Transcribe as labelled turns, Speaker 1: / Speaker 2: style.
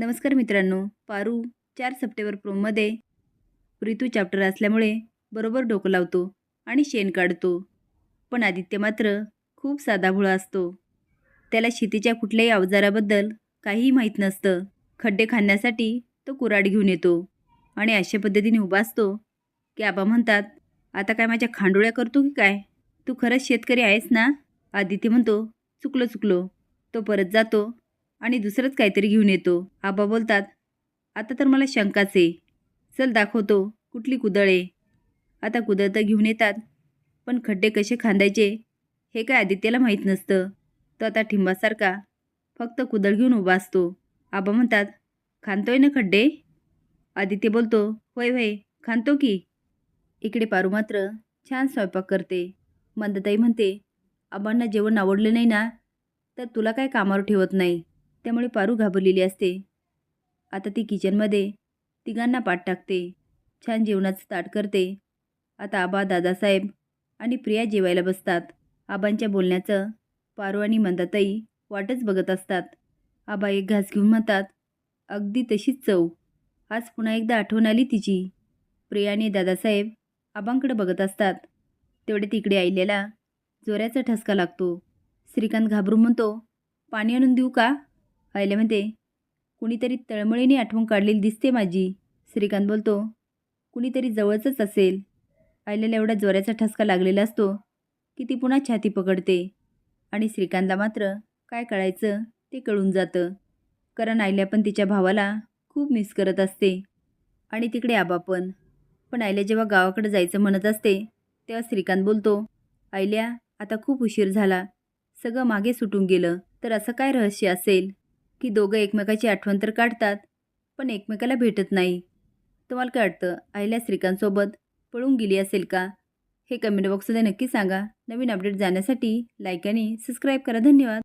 Speaker 1: नमस्कार मित्रांनो पारू चार सप्टेंबर प्रोमध्ये ऋतू चॅप्टर असल्यामुळे बरोबर डोकं लावतो आणि शेण काढतो. पण आदित्य मात्र खूप साधाभोळा असतो. त्याला शेतीच्या कुठल्याही अवजाराबद्दल काहीही माहीत नसतं. खड्डे खाण्यासाठी तो कुऱ्हाड घेऊन येतो आणि अशा पद्धतीने उभा असतो की आबा म्हणतात आता काय माझ्या खांडोळ्या करतो की काय? तू खरंच शेतकरी आहेस ना? आदित्य म्हणतो चुकलो चुकलो. तो परत जातो आणि दुसरंच काहीतरी घेऊन येतो. आबा बोलतात आता तर मला शंकाच आहे. चल दाखवतो कुठली कुदळ आहे. आता कुदळ तर घेऊन येतात पण खड्डे कसे खांदायचे हे काय आदित्यला माहीत नसतं. तो आता ठिंबासारखा फक्त कुदळ घेऊन उभा असतो. आबा म्हणतात खांदतोय ना खड्डे? आदित्य बोलतो होय होय खांदतो की. इकडे पारू मात्र छान स्वयंपाक करते. मंदताई म्हणते आबांना जेवण आवडलं नाही ना तर तुला काय कामावर ठेवत नाही. त्यामुळे पारू घाबरलेली असते. आता ती किचनमध्ये तिघांना पाठ टाकते. छान जेवणाचं ताट करते. आता आबा दादासाहेब आणि प्रिया जेवायला बसतात. आबांच्या बोलण्याचं पारू आणि मंदाताई वाटच बघत असतात. आबा एक घास घेऊन म्हणतात अगदी तशीच चव. आज पुन्हा एकदा आठवण आली तिची. प्रिया आणि दादासाहेब आबांकडे बघत असतात. तेवढे तिकडे आईलेला जोऱ्याचा ठसका लागतो. श्रीकांत घाबरून म्हणतो पाणी आणून देऊ का? आईला म्हणते. कुणीतरी तळमळीने आठवण काढलेली दिसते माझी. श्रीकांत बोलतो कुणीतरी जवळचंच असेल. आईला एवढा जोऱ्याचा ठसका लागलेला असतो की ती पुन्हा छाती पकडते. आणि श्रीकांतला मात्र काय कळायचं ते कळून जातं. कारण आईल्या पण तिच्या भावाला खूप मिस करत असते. आणि तिकडे आबा पण. पण आईला जेव्हा गावाकडे जायचं म्हणत असते तेव्हा श्रीकांत बोलतो आईल्या आता खूप उशीर झाला. सगळं मागे सुटून गेलं. तर असं काय रहस्य असेल? की दोघं एकमेकाची आठवण तर काढतात पण एकमेकाला भेटत नाही. तुम्हाला काय वाटतं? आईला श्रीकांतसोबत पळून गेली असेल का? हे कमेंट बॉक्समध्ये नक्की सांगा. नवीन अपडेट जाण्यासाठी लाईक आणि सबस्क्राईब करा. धन्यवाद.